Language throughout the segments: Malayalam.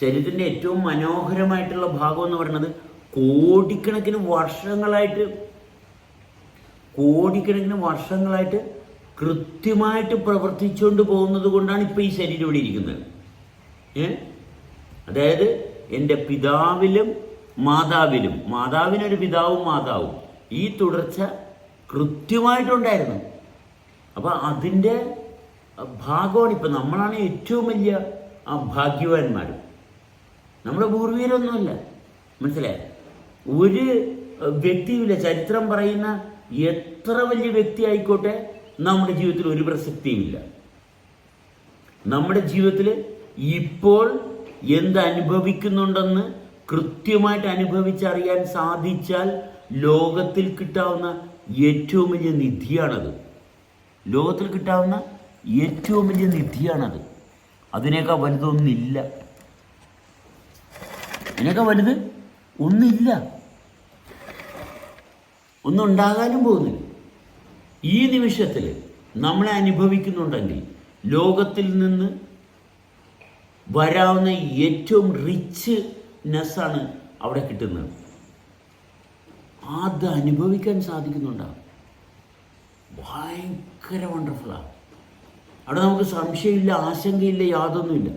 ശരീരത്തിന്റെ ഏറ്റവും മനോഹരമായിട്ടുള്ള ഭാഗം എന്ന് പറയുന്നത് കോടിക്കണക്കിന് വർഷങ്ങളായിട്ട് കോടിക്കണക്കിന് വർഷങ്ങളായിട്ട് കൃത്യമായിട്ട് പ്രവർത്തിച്ചുകൊണ്ട് പോകുന്നത് കൊണ്ടാണ് ഇപ്പോൾ ഈ ശരീരം ഇവിടെ ഇരിക്കുന്നത്. ഏ? അതായത് എന്റെ പിതാവിലും മാതാവിലും മാതാവിനൊരു പിതാവും മാതാവും ഈ തുടർച്ച കൃത്യമായിട്ടുണ്ടായിരുന്നു. അപ്പം അതിന്റെ ഭാഗമാണ് ഇപ്പം നമ്മളാണ് ഏറ്റവും വലിയ ആ നമ്മുടെ പൂർവീരൊന്നുമല്ല. മനസ്സിലായോ? ഒരു വ്യക്തിയുമില്ല. ചരിത്രം പറയുന്ന എത്ര വലിയ വ്യക്തി ആയിക്കോട്ടെ നമ്മുടെ ജീവിതത്തിൽ ഒരു പ്രസക്തിയുമില്ല. നമ്മുടെ ജീവിതത്തിൽ ഇപ്പോൾ എന്ത് അനുഭവിക്കുന്നുണ്ടെന്ന് കൃത്യമായിട്ട് അനുഭവിച്ചറിയാൻ സാധിച്ചാൽ ലോകത്തിൽ കിട്ടാവുന്ന ഏറ്റവും വലിയ നിധിയാണത്. ലോകത്തിൽ കിട്ടാവുന്ന ഏറ്റവും വലിയ നിധിയാണത്. അതിനേക്കാൾ വലുതൊന്നില്ല അതിനേക്കാൾ വലുത് ഒന്നില്ല ഒന്നും ഉണ്ടാകാനും പോകുന്നില്ല. ഈ നിമിഷത്തിൽ നമ്മളെ അനുഭവിക്കുന്നുണ്ടെങ്കിൽ ലോകത്തിൽ നിന്ന് വരാവുന്ന ഏറ്റവും റിച്ച് നെസ്സാണ് അവിടെ കിട്ടുന്നത്. അത് അനുഭവിക്കാൻ സാധിക്കുന്നുണ്ടാവും ഭയങ്കര വണ്ടർഫുള്ളാണ് അവിടെ നമുക്ക് സംശയമില്ല ആശങ്കയില്ല യാതൊന്നുമില്ല.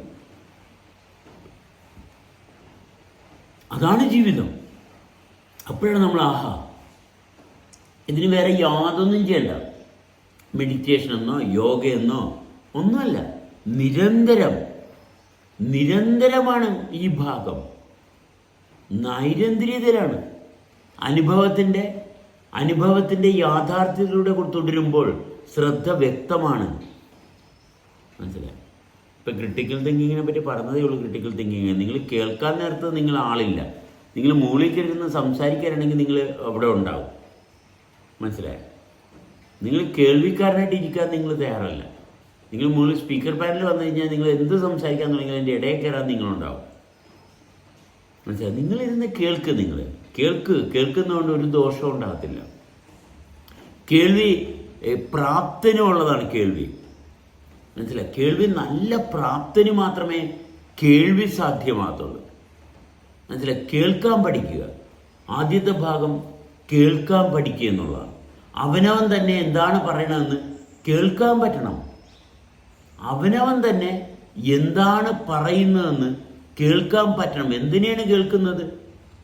അതാണ് ജീവിതം. അപ്പോഴാണ് നമ്മൾ ആഹാ ഇതിന് വേറെ യാതൊന്നും ചെയ്യണ്ട. മെഡിറ്റേഷൻ എന്നോ യോഗ എന്നോ ഒന്നുമല്ല. നിരന്തരം നിരന്തരമാണ് ഈ ഭാഗം. നൈരന്തര്യതയിലാണ് അനുഭവത്തിന്റെ അനുഭവത്തിന്റെ യാഥാർത്ഥ്യത്തിലൂടെ തുടരുമ്പോൾ ശ്രദ്ധ വ്യക്തമാണ്. മനസ്സിലായി? ഇപ്പം ക്രിട്ടിക്കൽ തിങ്കിങ്ങിനെ പറ്റി പറഞ്ഞതേ ഉള്ളൂ ക്രിട്ടിക്കൽ തിങ്കിങ് നിങ്ങൾ കേൾക്കാൻ നേരത്ത് നിങ്ങൾ ആളില്ല. നിങ്ങൾ മുകളിൽ കയറുന്ന സംസാരിക്കാനാണെങ്കിൽ നിങ്ങൾ അവിടെ ഉണ്ടാവും. മനസ്സിലായോ? നിങ്ങൾ കേൾവിക്കാരനായിട്ട് ഇരിക്കാൻ നിങ്ങൾ തയ്യാറല്ല. നിങ്ങൾ മുകളിൽ സ്പീക്കർ പാനലിൽ വന്നു കഴിഞ്ഞാൽ നിങ്ങൾ എന്ത് സംസാരിക്കാൻ തുടങ്ങി അതിന്റെ ഇടയിൽ കയറാൻ നിങ്ങളുണ്ടാവും. മനസ്സിലായി? നിങ്ങളിരുന്ന് കേൾക്ക് നിങ്ങൾ. കേൾക്ക്. കേൾക്കുന്നതുകൊണ്ട് ഒരു ദോഷവും ഉണ്ടാകത്തില്ല. കേൾവി പ്രാപ്തനുമുള്ളതാണ് കേൾവി. മനസ്സിലായി? കേൾവി നല്ല പ്രാപ്തന് മാത്രമേ കേൾവി സാധ്യമാകത്തുള്ളൂ. മനസ്സിലായി? കേൾക്കാൻ പഠിക്കുക. ആദ്യത്തെ ഭാഗം കേൾക്കാൻ പഠിക്കുക എന്നുള്ളതാണ്. അവനവൻ തന്നെ എന്താണ് പറയണതെന്ന് കേൾക്കാൻ പറ്റണം. അവനവൻ തന്നെ എന്താണ് പറയുന്നതെന്ന് കേൾക്കാൻ പറ്റണം. എന്തിനാണ് കേൾക്കുന്നത്?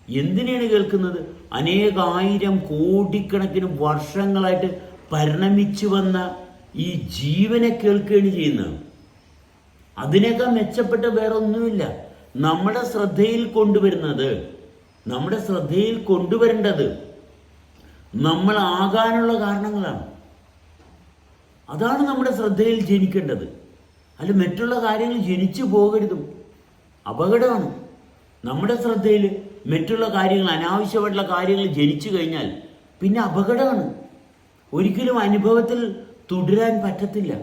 എന്തിനാണ് കേൾക്കുന്നത്? അനേകായിരം കോടിക്കണക്കിന് വർഷങ്ങളായിട്ട് പരിണമിച്ചു വന്ന ഈ ജീവനെ കേൾക്കുകയാണ് ചെയ്യുന്നത്. അതിനേക്കാൾ മെച്ചപ്പെട്ട വേറെ ഒന്നുമില്ല നമ്മുടെ ശ്രദ്ധയിൽ കൊണ്ടുവരുന്നത് നമ്മുടെ ശ്രദ്ധയിൽ കൊണ്ടുവരേണ്ടത് നമ്മൾ ആകാനുള്ള കാരണങ്ങളാണ്. അതാണ് നമ്മുടെ ശ്രദ്ധയിൽ ജനിക്കേണ്ടത്. അല്ല മറ്റുള്ള കാര്യങ്ങൾ ജനിച്ചു പോകരുതും. അപകടമാണ്. നമ്മുടെ ശ്രദ്ധയിൽ മറ്റുള്ള കാര്യങ്ങൾ അനാവശ്യമായിട്ടുള്ള കാര്യങ്ങൾ ജനിച്ചു കഴിഞ്ഞാൽ പിന്നെ അപകടമാണ്. ഒരിക്കലും അനുഭവത്തിൽ തുടരാൻ പറ്റത്തില്ല.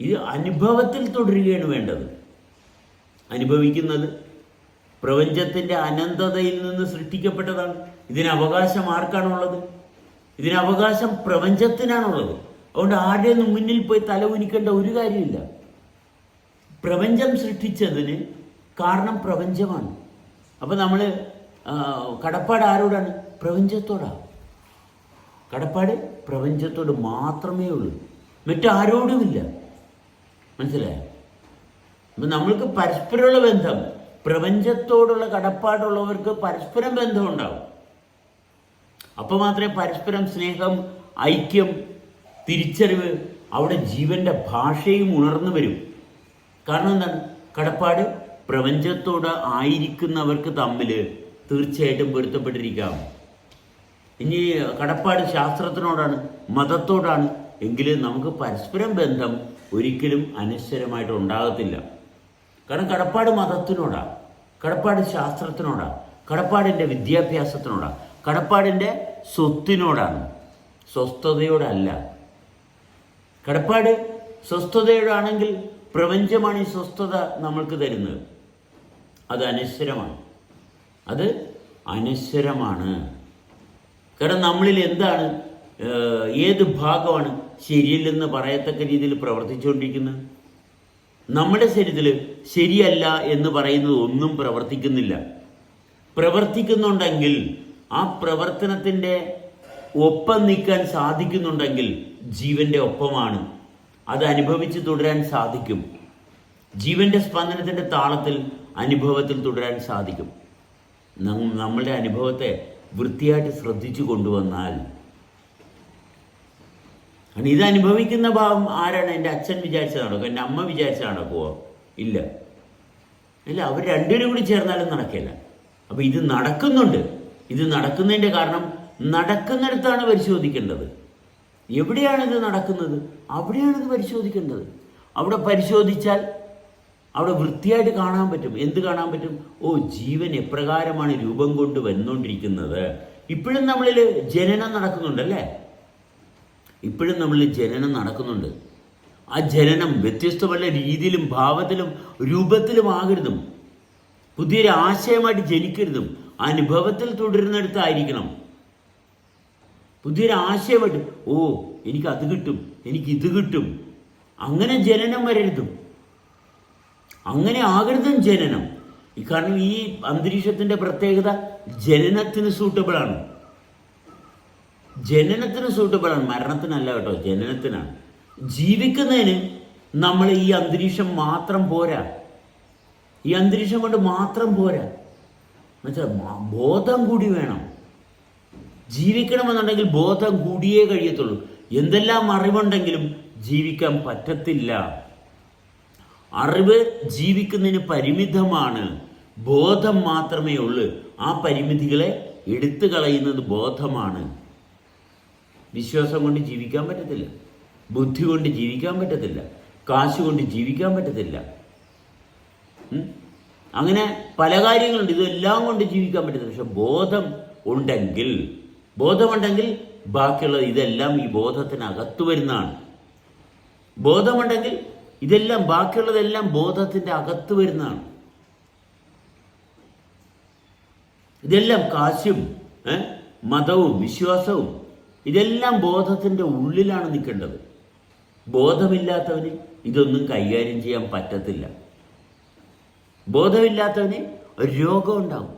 ഇത് അനുഭവത്തിൽ തുടരുകയാണ് വേണ്ടത്. അനുഭവിക്കുന്നത് പ്രപഞ്ചത്തിന്റെ അനന്തതയിൽ നിന്ന് സൃഷ്ടിക്കപ്പെട്ടതാണ്. ഇതിന് അവകാശം ആർക്കാണുള്ളത്? ഇതിന് അവകാശം പ്രപഞ്ചത്തിനാണുള്ളത്. അതുകൊണ്ട് ആരെയൊന്നും മുന്നിൽ പോയി തല ഉനിക്കേണ്ട ഒരു കാര്യമില്ല. പ്രപഞ്ചം സൃഷ്ടിച്ചതിന് കാരണം പ്രപഞ്ചമാണ്. അപ്പം നമ്മൾ കടപ്പാട് ആരോടാണ്? പ്രപഞ്ചത്തോടാണ് കടപ്പാട് പ്രപഞ്ചത്തോട് മാത്രമേ ഉള്ളൂ മറ്റാരോടുമില്ല. മനസ്സിലായോ? അപ്പം നമ്മൾക്ക് പരസ്പരമുള്ള ബന്ധം പ്രപഞ്ചത്തോടുള്ള കടപ്പാടുള്ളവർക്ക് പരസ്പരം ബന്ധമുണ്ടാവും. അപ്പോൾ മാത്രമേ പരസ്പരം സ്നേഹം ഐക്യം തിരിച്ചറിവ് അവിടെ ജീവന്റെ ഭാഷയും ഉണർന്നു വരും. കാരണം എന്താണ്? കടപ്പാട് പ്രപഞ്ചത്തോട് ആയിരിക്കുന്നവർക്ക് തമ്മിൽ തീർച്ചയായിട്ടും പൊരുത്തപ്പെട്ടിരിക്കാം. ഇനി കടപ്പാട് ശാസ്ത്രത്തിനോടാണ് മതത്തോടാണ് എങ്കിൽ നമുക്ക് പരസ്പരം ബന്ധം ഒരിക്കലും അനശ്വരമായിട്ട് ഉണ്ടാകത്തില്ല. കാരണം കടപ്പാട് മതത്തിനോടാണ് കടപ്പാട് ശാസ്ത്രത്തിനോടാണ് കടപ്പാടിന്റെ വിദ്യാഭ്യാസത്തിനോടാണ് കടപ്പാടിന്റെ സ്വത്തിനോടാണ് സ്വസ്ഥതയോടല്ല. കടപ്പാട് സ്വസ്ഥതയോടാണെങ്കിൽ പ്രപഞ്ചമാണ് ഈ സ്വസ്ഥത നമ്മൾക്ക് തരുന്നത്. അത് അനശ്വരമാണ് അത് അനശ്വരമാണ് കാരണം നമ്മളിൽ എന്താണ് ഏത് ഭാഗമാണ് ശരിയല്ലെന്ന് പറയത്തക്ക രീതിയിൽ പ്രവർത്തിച്ചുകൊണ്ടിരിക്കുന്നത്? നമ്മുടെ ശരീരത്തിൽ ശരിയല്ല എന്ന് പറയുന്നത് ഒന്നും പ്രവർത്തിക്കുന്നില്ല. പ്രവർത്തിക്കുന്നുണ്ടെങ്കിൽ ആ പ്രവർത്തനത്തിന്റെ ഒപ്പം നിൽക്കാൻ സാധിക്കുന്നുണ്ടെങ്കിൽ ജീവന്റെ ഒപ്പമാണ്. അത് അനുഭവിച്ച് തുടരാൻ സാധിക്കും. ജീവന്റെ സ്പന്ദനത്തിന്റെ താളത്തിൽ അനുഭവത്തിൽ തുടരാൻ സാധിക്കും. നമ്മളുടെ അനുഭവത്തെ വൃത്തിയായിട്ട് ശ്രദ്ധിച്ചു കൊണ്ടുവന്നാൽ കാരണം ഇത് അനുഭവിക്കുന്ന ഭാവം ആരാണ്? എന്റെ അച്ഛൻ വിചാരിച്ച നടക്കും എന്റെ അമ്മ വിചാരിച്ച നടക്കുമോ ഇല്ല. ഇല്ല അവർ രണ്ടുപേരും കൂടി ചേർന്നാലും നടക്കില്ല. അപ്പോൾ ഇത് നടക്കുന്നുണ്ട്. ഇത് നടക്കുന്നതിന്റെ കാരണം നടക്കുന്നിടത്താണ് പരിശോധിക്കേണ്ടത്. എവിടെയാണ് ഇത് നടക്കുന്നത്? അവിടെയാണ് ഇത് പരിശോധിക്കേണ്ടത്. അവിടെ പരിശോധിച്ചാൽ അവിടെ വൃത്തിയായിട്ട് കാണാൻ പറ്റും. എന്ത് കാണാൻ പറ്റും? ഓ ജീവൻ എപ്രകാരമാണ് രൂപം കൊണ്ട് വന്നുകൊണ്ടിരിക്കുന്നത് ഇപ്പോഴും നമ്മളിൽ ജനനം നടക്കുന്നുണ്ടല്ലേ ഇപ്പോഴും നമ്മളിൽ ജനനം നടക്കുന്നുണ്ട്. ആ ജനനം വ്യത്യസ്തമല്ല രീതിയിലും ഭാവത്തിലും രൂപത്തിലും ആകരുതും. പുതിയൊരു ആശയമായിട്ട് ജനിക്കരുതും. അനുഭവത്തിൽ തുടരുന്നിടത്തായിരിക്കണം. പുതിയൊരു ആശയമായിട്ട് ഓ എനിക്ക് അത് കിട്ടും എനിക്ക് ഇത് കിട്ടും. അങ്ങനെ ജനനം വരരുതും. അങ്ങനെ ആകരുതും ജനനം. ഈ കാരണം ഈ അന്തരീക്ഷത്തിന്റെ പ്രത്യേകത ജനനത്തിന് സൂട്ടബിൾ ആണ്. ജനനത്തിന് സൂട്ടബിൾ ആണ്. മരണത്തിനല്ല കേട്ടോ ജനനത്തിനാണ്. ജീവിക്കുന്നതിന് നമ്മൾ ഈ അന്തരീക്ഷം മാത്രം പോരാ. ഈ അന്തരീക്ഷം കൊണ്ട് മാത്രം പോരാ. എന്നുവെച്ചാൽ ബോധം കൂടി വേണം. ജീവിക്കണമെന്നുണ്ടെങ്കിൽ ബോധം കൂടിയേ കഴിയത്തുള്ളൂ. എന്തെല്ലാം അറിവുണ്ടെങ്കിലും ജീവിക്കാൻ പറ്റത്തില്ല. അറിവ് ജീവിക്കുന്നതിന് പരിമിതമാണ്. ബോധം മാത്രമേ ഉള്ളൂ. ആ പരിമിതികളെ എടുത്തു കളയുന്നത് ബോധമാണ്. വിശ്വാസം കൊണ്ട് ജീവിക്കാൻ പറ്റത്തില്ല. ബുദ്ധി കൊണ്ട് ജീവിക്കാൻ പറ്റത്തില്ല. കാശ് കൊണ്ട് ജീവിക്കാൻ പറ്റത്തില്ല. അങ്ങനെ പല കാര്യങ്ങളുണ്ട്. ഇതെല്ലാം കൊണ്ട് ജീവിക്കാൻ പറ്റത്തില്ല. പക്ഷെ ബോധം ഉണ്ടെങ്കിൽ ബോധമുണ്ടെങ്കിൽ ബാക്കിയുള്ളത് ഇതെല്ലാം ഈ ബോധത്തിനകത്ത് വരുന്നതാണ്. ബോധമുണ്ടെങ്കിൽ ഇതെല്ലാം ബാക്കിയുള്ളതെല്ലാം ബോധത്തിന്റെ അകത്ത് വരുന്നതാണ്. ഇതെല്ലാം കാശും മതവും വിശ്വാസവും ഇതെല്ലാം ബോധത്തിന്റെ ഉള്ളിലാണ് നിൽക്കേണ്ടത്. ബോധമില്ലാത്തവന് ഇതൊന്നും കൈകാര്യം ചെയ്യാൻ പറ്റത്തില്ല. ബോധമില്ലാത്തവന് ഒരു രോഗം ഉണ്ടാവും.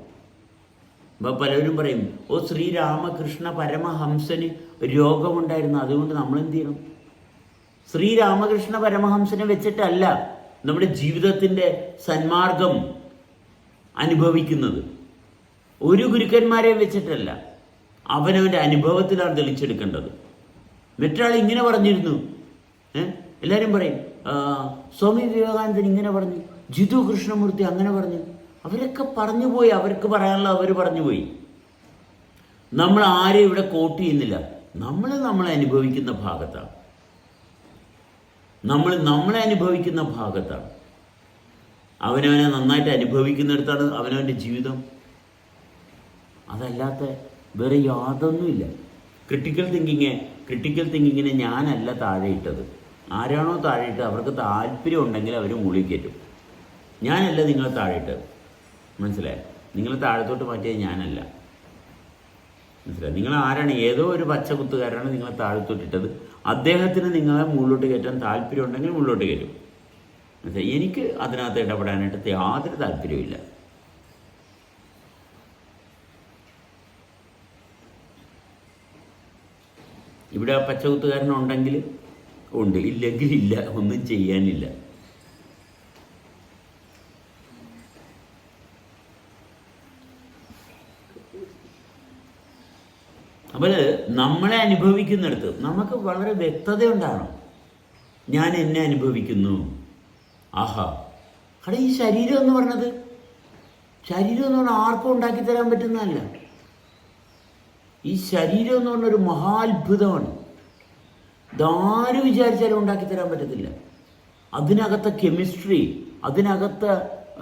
ഇപ്പൊ പലരും പറയും ഓ ശ്രീരാമകൃഷ്ണ പരമഹംസന് രോഗമുണ്ടായിരുന്നു അതുകൊണ്ട് നമ്മൾ എന്ത് ചെയ്യണം? ശ്രീരാമകൃഷ്ണ പരമഹംസനെ വെച്ചിട്ടല്ല നമ്മുടെ ജീവിതത്തിന്റെ സന്മാർഗം അനുഭവിക്കുന്നത്. ഒരു ഗുരുക്കന്മാരെയും വെച്ചിട്ടല്ല. അവനവന്റെ അനുഭവത്തിലാണ് തെളിച്ചെടുക്കേണ്ടത്. മറ്റൊരാൾ ഇങ്ങനെ പറഞ്ഞിരുന്നു? എല്ലാവരും പറയും സ്വാമി വിവേകാനന്ദൻ ഇങ്ങനെ പറഞ്ഞു ജിതു കൃഷ്ണമൂർത്തി അങ്ങനെ പറഞ്ഞു. അവരൊക്കെ പറഞ്ഞു പോയി അവർക്ക് പറയാനുള്ള അവർ പറഞ്ഞു പോയി നമ്മൾ ആരെയും ഇവിടെ കോട്ട് ചെയ്യുന്നില്ല. നമ്മൾ നമ്മളെ അനുഭവിക്കുന്ന ഭാഗത്താണ്. നമ്മൾ നമ്മളെ അനുഭവിക്കുന്ന ഭാഗത്താണ്. അവനവനെ നന്നായിട്ട് അനുഭവിക്കുന്നിടത്താണ് അവനവന്റെ ജീവിതം. അതല്ലാത്ത വേറെ യാതൊന്നുമില്ല. ക്രിട്ടിക്കൽ തിങ്കിങ് ക്രിട്ടിക്കൽ തിങ്കിങ്ങിനെ ഞാനല്ല താഴെയിട്ടത്. ആരാണോ താഴെയിട്ടത് അവർക്ക് താല്പര്യം ഉണ്ടെങ്കിൽ അവർ മുകളിൽ കയറ്റും. ഞാനല്ല നിങ്ങളെ താഴെയിട്ടത്. മനസ്സിലായി? നിങ്ങളെ താഴത്തോട്ട് മാറ്റിയത് ഞാനല്ല. മനസ്സിലായി? നിങ്ങൾ ആരാണ്? ഏതോ ഒരു പച്ചകുത്തുകാരാണ് നിങ്ങളെ താഴത്തോട്ട് ഇട്ടത് അദ്ദേഹത്തിന് നിങ്ങളെ മുകളിലോട്ട് കയറ്റാൻ താല്പര്യം ഉണ്ടെങ്കിൽ മുകളിലോട്ട് കയറ്റും. എനിക്ക് അതിനകത്ത് ഇടപെടാനായിട്ട് യാതൊരു താല്പര്യമില്ല ഇവിടെ ആ പച്ചകുത്തുകാരനുണ്ടെങ്കിൽ ഉണ്ട്. ഇല്ലെങ്കിൽ ഇല്ല. ഒന്നും ചെയ്യാനില്ല. അപ്പോൾ നമ്മളെ അനുഭവിക്കുന്നിടത്ത് നമുക്ക് വളരെ വ്യക്തത ഉണ്ടാകണം ഞാൻ എന്നെ അനുഭവിക്കുന്നു. ആഹാ. അവിടെ ഈ ശരീരം എന്ന് പറഞ്ഞത്? ശരീരം എന്ന് പറഞ്ഞാൽ ആർക്കും ഉണ്ടാക്കി തരാൻ പറ്റുന്നതല്ല. ഈ ശരീരം എന്ന് പറഞ്ഞ ഒരു മഹാത്ഭുതമാണ്. ഇതാരും വിചാരിച്ചാലും ഉണ്ടാക്കി തരാൻ പറ്റത്തില്ല. അതിനകത്തെ കെമിസ്ട്രി അതിനകത്തെ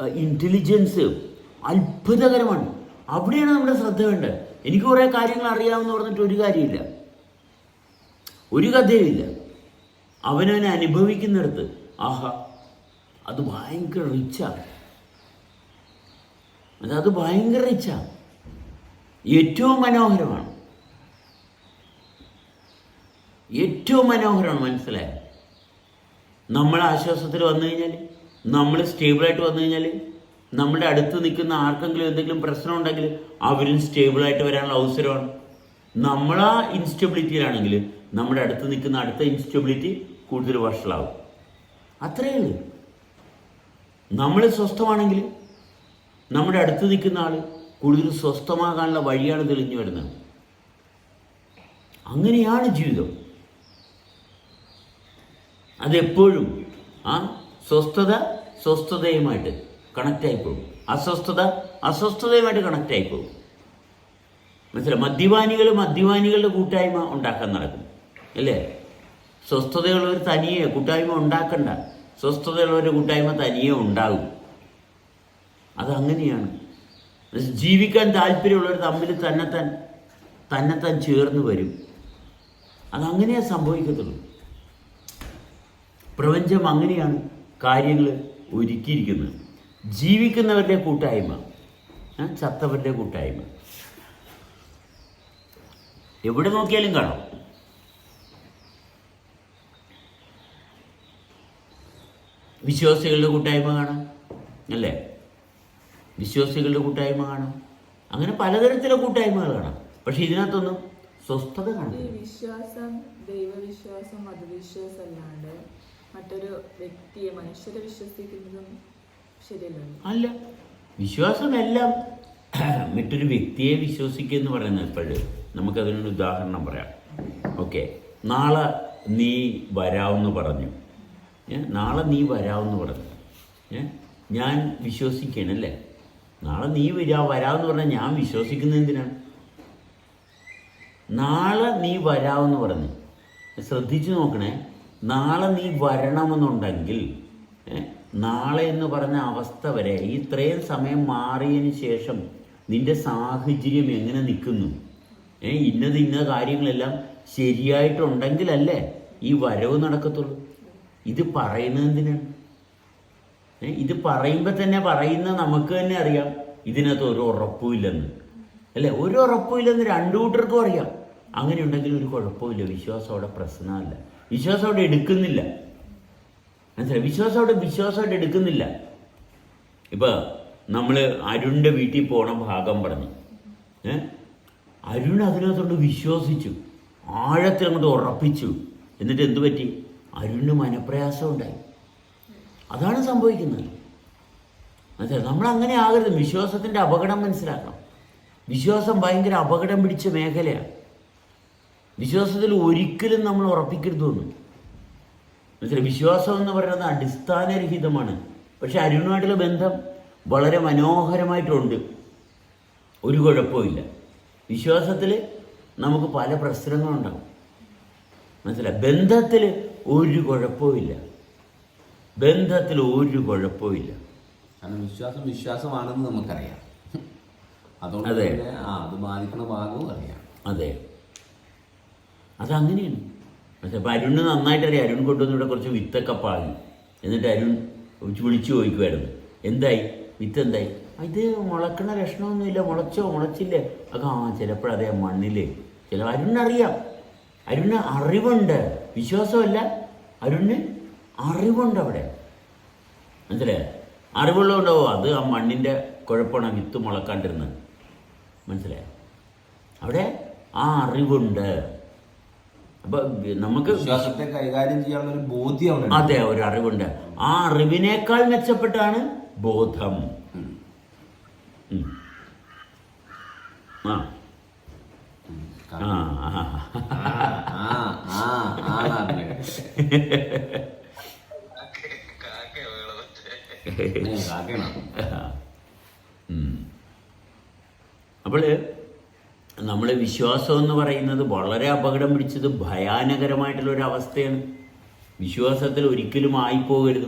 ഇന്റലിജൻസ് അത്ഭുതകരമാണ്. അവിടെയാണ് നമ്മുടെ ശ്രദ്ധ വേണ്ടത്. എനിക്ക് കുറേ കാര്യങ്ങൾ അറിയാമെന്ന് പറഞ്ഞിട്ട് ഒരു കാര്യമില്ല. ഒരു കഥയുമില്ല. അവനവനെ അനുഭവിക്കുന്നിടത്ത് ആഹാ അത് ഭയങ്കര റിച്ചാണ് അത് ഭയങ്കര റിച്ചാണ് ഏറ്റവും മനോഹരമാണ്. ഏറ്റവും മനോഹരമാണ് മനസ്സിലായത് നമ്മൾ ആശ്വാസത്തിൽ വന്നു കഴിഞ്ഞാൽ നമ്മൾ സ്റ്റേബിളായിട്ട് വന്നു കഴിഞ്ഞാൽ നമ്മുടെ അടുത്ത് നിൽക്കുന്ന ആർക്കെങ്കിലും എന്തെങ്കിലും പ്രശ്നം ഉണ്ടെങ്കിൽ അവരും സ്റ്റേബിളായിട്ട് വരാനുള്ള അവസരമാണ്. നമ്മളാ ഇൻസ്റ്റബിലിറ്റിയിലാണെങ്കിൽ നമ്മുടെ അടുത്ത് നിൽക്കുന്ന അടുത്ത ഇൻസ്റ്റബിലിറ്റി കൂടുതൽ വഷളാവും. അത്രയേ ഉള്ളൂ. നമ്മൾ സ്വസ്ഥമാണെങ്കിൽ നമ്മുടെ അടുത്ത് നിൽക്കുന്ന ആൾ കൂടുതൽ സ്വസ്ഥമാകാനുള്ള വഴിയാണ് തെളിഞ്ഞു വരുന്നത്. അങ്ങനെയാണ് ജീവിതം. അതെപ്പോഴും ആ സ്വസ്ഥത സ്വസ്ഥതയുമായിട്ട് കണക്റ്റ് പോകും അസ്വസ്ഥത അസ്വസ്ഥതയുമായിട്ട് കണക്റ്റായി പോകും മനസ്സിലായി മദ്യപാനികൾ മദ്യപാനികളുടെ കൂട്ടായ്മ ഉണ്ടാക്കാൻ നടക്കും. അല്ലേ? സ്വസ്ഥതയുള്ളവർ തനിയെ കൂട്ടായ്മ ഉണ്ടാക്കണ്ട. സ്വസ്ഥതയുള്ളവരുടെ കൂട്ടായ്മ തനിയെ ഉണ്ടാകും. അതങ്ങനെയാണ്. ജീവിക്കാൻ താല്പര്യമുള്ളവർ തമ്മിൽ തന്നെ തന്നെത്താൻ ചേർന്ന് വരും. അതങ്ങനെയേ സംഭവിക്കത്തുള്ളൂ. പ്രപഞ്ചം അങ്ങനെയാണ് കാര്യങ്ങൾ ഒരുക്കിയിരിക്കുന്നത്. ജീവിക്കുന്നവരുടെ കൂട്ടായ്മ. ചത്തവരുടെ കൂട്ടായ്മ. എവിടെ നോക്കിയാലും കാണാം. വിശ്വാസികളുടെ കൂട്ടായ്മ കാണാം അല്ലേ? വിശ്വാസികളുടെ കൂട്ടായ്മ കാണാം. അങ്ങനെ പലതരത്തിലെ കൂട്ടായ്മകൾ കാണാം. പക്ഷെ ഇതിനകത്തൊന്നും സ്വസ്ഥത വിശ്വാസം ദൈവവിശ്വാസം മതവിശ്വാസം അല്ലാണ്ട് മറ്റൊരു വ്യക്തിയെ മനുഷ്യരെ വിശ്വസിക്കുന്നതും അല്ല. വിശ്വാസമെല്ലാം മറ്റൊരു വ്യക്തിയെ വിശ്വസിക്കുക എന്ന് പറയുന്നത് ഇപ്പോഴ് നമുക്കതിനൊരു ഉദാഹരണം പറയാം. ഓക്കെ. നാളെ നീ വരാമെന്ന് പറഞ്ഞു. നാളെ നീ വരാമെന്ന് പറഞ്ഞു. ഞാൻ വിശ്വസിക്കണല്ലേ നാളെ നീ വരാ വരാമെന്ന് പറഞ്ഞാൽ ഞാൻ വിശ്വസിക്കുന്നത് എന്തിനാണ്? നാളെ നീ വരാമെന്ന് പറഞ്ഞു. ശ്രദ്ധിച്ചു നോക്കണേ. നാളെ നീ വരണമെന്നുണ്ടെങ്കിൽ നാളെ എന്ന് പറഞ്ഞ അവസ്ഥ വരെ ഈ ഇത്രയും സമയം മാറിയതിന് ശേഷം നിന്റെ സാഹചര്യം എങ്ങനെ നിൽക്കുന്നു? ഏ ഇന്നത് ഇന്ന കാര്യങ്ങളെല്ലാം ശരിയായിട്ടുണ്ടെങ്കിലല്ലേ ഈ വരവ് നടക്കത്തുള്ളൂ? ഇത് പറയുന്നത് എന്തിനാണ് ഇത് പറയുമ്പോൾ തന്നെ പറയുന്ന നമുക്ക് തന്നെ അറിയാം. ഇതിനകത്ത് ഒരു ഉറപ്പുമില്ലെന്ന്. അല്ലേ? ഒരു ഉറപ്പുമില്ലെന്ന് രണ്ടു കൂട്ടർക്കും അറിയാം. അങ്ങനെ ഉണ്ടെങ്കിൽ ഒരു കുഴപ്പമില്ല വിശ്വാസം അവിടെ പ്രശ്നമല്ല. വിശ്വാസം അവിടെ എടുക്കുന്നില്ല. മനസ്സിലായി വിശ്വാസം അവിടെ വിശ്വാസമായിട്ട് എടുക്കുന്നില്ല. ഇപ്പൊ നമ്മൾ അരുണിന്റെ വീട്ടിൽ പോണ ഭാഗം പറഞ്ഞു. ഏ? അരുൺ അതിനകത്തോട്ട് വിശ്വസിച്ചു. ആഴത്തിൽ അങ്ങോട്ട് ഉറപ്പിച്ചു. എന്നിട്ട് എന്തു പറ്റി? അരുണിന് മനപ്രയാസം ഉണ്ടായി അതാണ് സംഭവിക്കുന്നത്. മനസ്സിലായി നമ്മൾ അങ്ങനെ ആകരുത്. വിശ്വാസത്തിന്റെ അപകടം മനസ്സിലാക്കണം. വിശ്വാസം ഭയങ്കര അപകടം പിടിച്ച മേഖലയാണ്. വിശ്വാസത്തിൽ ഒരിക്കലും നമ്മൾ ഉറപ്പിക്കരുതൊന്നും മനസ്സിലായി? വിശ്വാസം എന്ന് പറയുന്നത് അടിസ്ഥാനരഹിതമാണ്. പക്ഷെ അരുണുമായിട്ടുള്ള ബന്ധം വളരെ മനോഹരമായിട്ടുണ്ട്. ഒരു കുഴപ്പമില്ല വിശ്വാസത്തിൽ നമുക്ക് പല പ്രശ്നങ്ങളുണ്ടാകും മനസ്സിലായി? ബന്ധത്തിൽ ഒരു കുഴപ്പമില്ല ബന്ധത്തിൽ ഒരു കുഴപ്പമില്ല കാരണം വിശ്വാസം വിശ്വാസമാണെന്ന് നമുക്കറിയാം. അതുകൊണ്ട് അതെ. ആ അത് ബാധിക്കുന്ന ഭാഗവും അറിയാം. അതെ. അതങ്ങനെയാണ്. പക്ഷെ അപ്പം അരുണ് നന്നായിട്ട് അറിയാം. അരുൺ കൊണ്ടുവന്ന് ഇവിടെ കുറച്ച് വിത്തൊക്കെ പാകി എന്നിട്ട് അരുൺ വിളിച്ച് ചോദിക്കുമായിരുന്നു എന്തായി? വിത്ത് എന്തായി? "ആ, ഇത് മുളക്കണ ലക്ഷണമൊന്നുമില്ല മുളച്ചോ? മുളച്ചില്ലേ? ഒക്കെ ആ ചിലപ്പോഴതേ മണ്ണിൽ ചില അരുണിനറിയാം അരുണ് അറിവുണ്ട്. വിശ്വാസമല്ല. അരുണ് അറിവുണ്ട് അവിടെ. മനസ്സിലായോ? അറിവുള്ളതുകൊണ്ടോ അത് ആ മണ്ണിന്റെ കുഴപ്പമാണ് വിത്ത് മുളക്കാണ്ടിരുന്നത്. മനസ്സിലായോ? അവിടെ ആ അറിവുണ്ട്. അപ്പൊ നമുക്ക് വിശ്വാസത്തെ കൈകാര്യം ചെയ്യാനുള്ള ഒരു ബോധ്യം. അതെ ഒരു അറിവുണ്ട്. ആ അറിവിനേക്കാൾ മെച്ചപ്പെട്ടാണ് ബോധം. ആ? അപ്പോൾ നമ്മളെ വിശ്വാസം എന്ന് പറയുന്നത് വളരെ അപകടം പിടിച്ചത് ഭയാനകരമായിട്ടുള്ള ഒരു അവസ്ഥയാണ് വിശ്വാസത്തിൽ ഒരിക്കലും ആയിപ്പോകരുത്.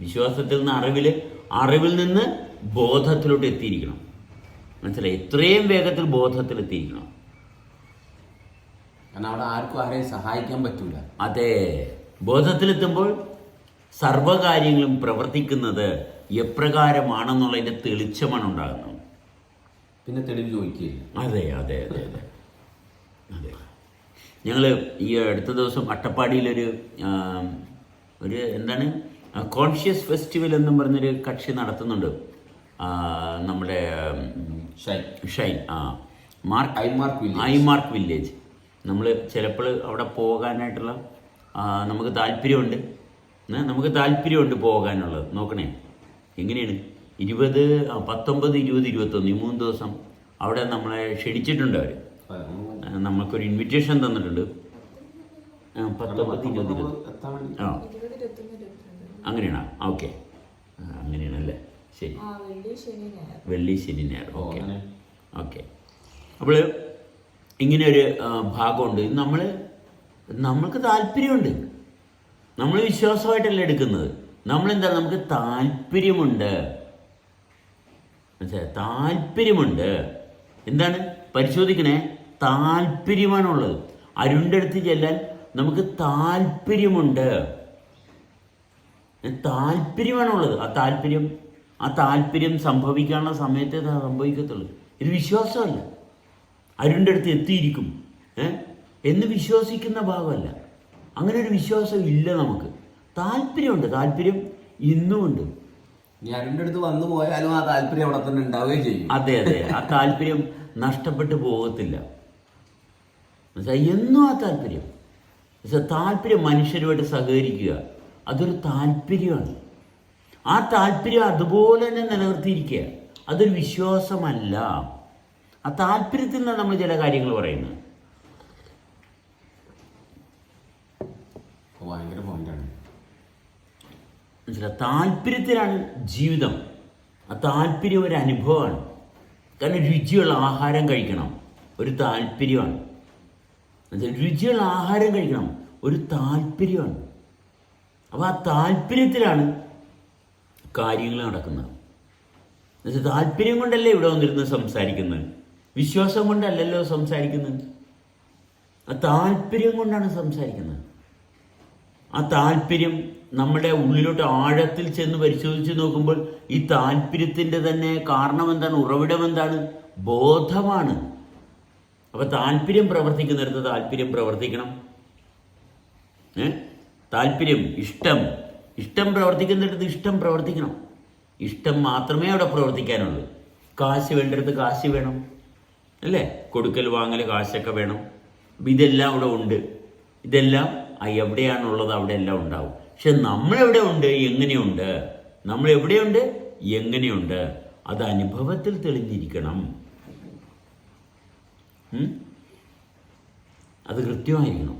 വിശ്വാസത്തിൽ നിന്ന് അറിവിൽ അറിവിൽ നിന്ന് ബോധത്തിലോട്ട് എത്തിയിരിക്കണം. മനസ്സിലായി? എത്രയും വേഗത്തിൽ ബോധത്തിൽ എത്തിയിരിക്കണം കാരണം അവിടെ ആർക്കും ആരെയും സഹായിക്കാൻ പറ്റില്ല അതെ. ബോധത്തിലെത്തുമ്പോൾ സർവകാര്യങ്ങളും പ്രവർത്തിക്കുന്നത് എപ്രകാരമാണെന്നുള്ളതിന്റെ തെളിച്ചമാണ് ഉണ്ടാകുന്നത്. പിന്നെ തെളിവ് ചോദിക്കുകയില്ല. അതെ അതെ അതെ അതെ. അതെ. ഞങ്ങൾ ഈ അടുത്ത ദിവസം അട്ടപ്പാടിയിലൊരു ഒരു എന്താണ് കോൺഷ്യസ് ഫെസ്റ്റിവൽ എന്നും പറഞ്ഞൊരു കക്ഷി നടത്തുന്നുണ്ട്. നമ്മുടെ ഷൈൻ. ഷൈൻ ആ. Mark I mark I mark village. നമ്മൾ ചിലപ്പോൾ അവിടെ പോകാനായിട്ടുള്ള നമുക്ക് താല്പര്യമുണ്ട്. നമുക്ക് താല്പര്യമുണ്ട് പോകാനുള്ളത്. നോക്കണേ. എങ്ങനെയാണ്? ഇരുപത് ആ, പത്തൊമ്പത് ഇരുപത് ഇരുപത്തൊന്ന് ഈ മൂന്ന് ദിവസം അവിടെ നമ്മളെ ക്ഷണിച്ചിട്ടുണ്ട് അവർ നമുക്കൊരു ഇൻവിറ്റേഷൻ തന്നിട്ടുണ്ട്. പത്തൊമ്പത് ഇരുപത് ഇരുപത്. ആ. അങ്ങനെയാണോ? ഓക്കെ. അങ്ങനെയാണല്ലേ? ശരി. വെള്ളി ശനി ഞായർ. വെള്ളി ശനി ഞായർ. Oh, okay. അങ്ങനെ. ഓക്കെ. അപ്പോൾ ഇങ്ങനെ ഒരു ഇത് ഭാഗമുണ്ട്. നമ്മൾ നമ്മൾക്ക് താല്പര്യമുണ്ട്. നമ്മൾ വിശ്വാസമായിട്ടല്ല എടുക്കുന്നത്. നമ്മളെന്താ നമുക്ക് താല്പര്യമുണ്ട്. മനസ്സിലായോ? താല്പര്യമുണ്ട്. എന്താണ്? പരിശോധിക്കണേ. താല്പര്യമാണുള്ളത്. അരുണിന്റെ അടുത്ത് ചെല്ലാൻ നമുക്ക് താല്പര്യമുണ്ട്. താല്പര്യമാണുള്ളത്. ആ താല്പര്യം ആ താല്പര്യം സംഭവിക്കാനുള്ള സമയത്തെ സംഭവിക്കത്തുള്ളൂ. ഇത് വിശ്വാസമല്ല. അരുണിന്റെ അടുത്ത് എത്തിയിരിക്കും. എന്ന് വിശ്വസിക്കുന്ന ഭാഗമല്ല. അങ്ങനെ ഒരു വിശ്വാസം ഇല്ല നമുക്ക്. താല്പര്യമുണ്ട്. താല്പര്യം ഇന്നുമുണ്ട്. ഇനി അരുണിന്റെ അടുത്ത് വന്നു പോയാലും ആ താല്പര്യം അവിടെ തന്നെ ഉണ്ടാവുകയും ചെയ്യും. അതെ അതെ. ആ താല്പര്യം നഷ്ടപ്പെട്ടു പോകത്തില്ല. മനസ്സിലായി? എന്നും ആ താല്പര്യം. പക്ഷെ താല്പര്യം മനുഷ്യരുമായിട്ട് സഹകരിക്കുക അതൊരു താല്പര്യമാണ്. ആ താല്പര്യം അതുപോലെ തന്നെ നിലനിർത്തിയിരിക്കുക. അതൊരു വിശ്വാസമല്ല. ആ താല്പര്യത്തിൽ നിന്നാണ് നമ്മൾ ചില കാര്യങ്ങൾ പറയുന്നത്. ഭയങ്കര മനസ്സിലായി താല്പര്യത്തിലാണ് ജീവിതം. ആ താല്പര്യം ഒരു അനുഭവമാണ്. കാരണം രുചിയുള്ള ആഹാരം കഴിക്കണം ഒരു താല്പര്യമാണ്. എന്നുവെച്ചാൽ രുചിയുള്ള ആഹാരം കഴിക്കണം ഒരു താല്പര്യമാണ്. അപ്പോൾ ആ താല്പര്യത്തിലാണ് കാര്യങ്ങൾ നടക്കുന്നത്. എന്നുവെച്ചാൽ താല്പര്യം കൊണ്ടല്ലേ ഇവിടെ വന്നിരുന്ന് സംസാരിക്കുന്നത്? വിശ്വാസം കൊണ്ടല്ലല്ലോ സംസാരിക്കുന്നത്? ആ താല്പര്യം കൊണ്ടാണ് സംസാരിക്കുന്നത്. ആ താല്പര്യം നമ്മുടെ ഉള്ളിലോട്ട് ആഴത്തിൽ ചെന്ന് പരിശോധിച്ച് നോക്കുമ്പോൾ ഈ താല്പര്യത്തിന്റെ തന്നെ കാരണം എന്താണ്? ഉറവിടം എന്താണ്? ബോധമാണ്. അപ്പൊ താല്പര്യം പ്രവർത്തിക്കുന്നിടത്ത് താല്പര്യം പ്രവർത്തിക്കണം. ഏ? താല്പര്യം ഇഷ്ടം. ഇഷ്ടം പ്രവർത്തിക്കുന്നിടത്ത് ഇഷ്ടം പ്രവർത്തിക്കണം. ഇഷ്ടം മാത്രമേ അവിടെ പ്രവർത്തിക്കാനുള്ളൂ. കാശ് വേണ്ടിടത്ത് കാശ് വേണം. അല്ലേ? കൊടുക്കൽ വാങ്ങൽ കാശൊക്കെ വേണം. ഇതെല്ലാം അവിടെ ഉണ്ട്. ഇതെല്ലാം എവിടെയാണുള്ളത് അവിടെ എല്ലാം ഉണ്ടാവും. പക്ഷെ നമ്മളെവിടെ ഉണ്ട് എങ്ങനെയുണ്ട്? നമ്മൾ എവിടെയുണ്ട് എങ്ങനെയുണ്ട്? അത് അനുഭവത്തിൽ തെളിഞ്ഞിരിക്കണം? അത് കൃത്യമായിരിക്കണം.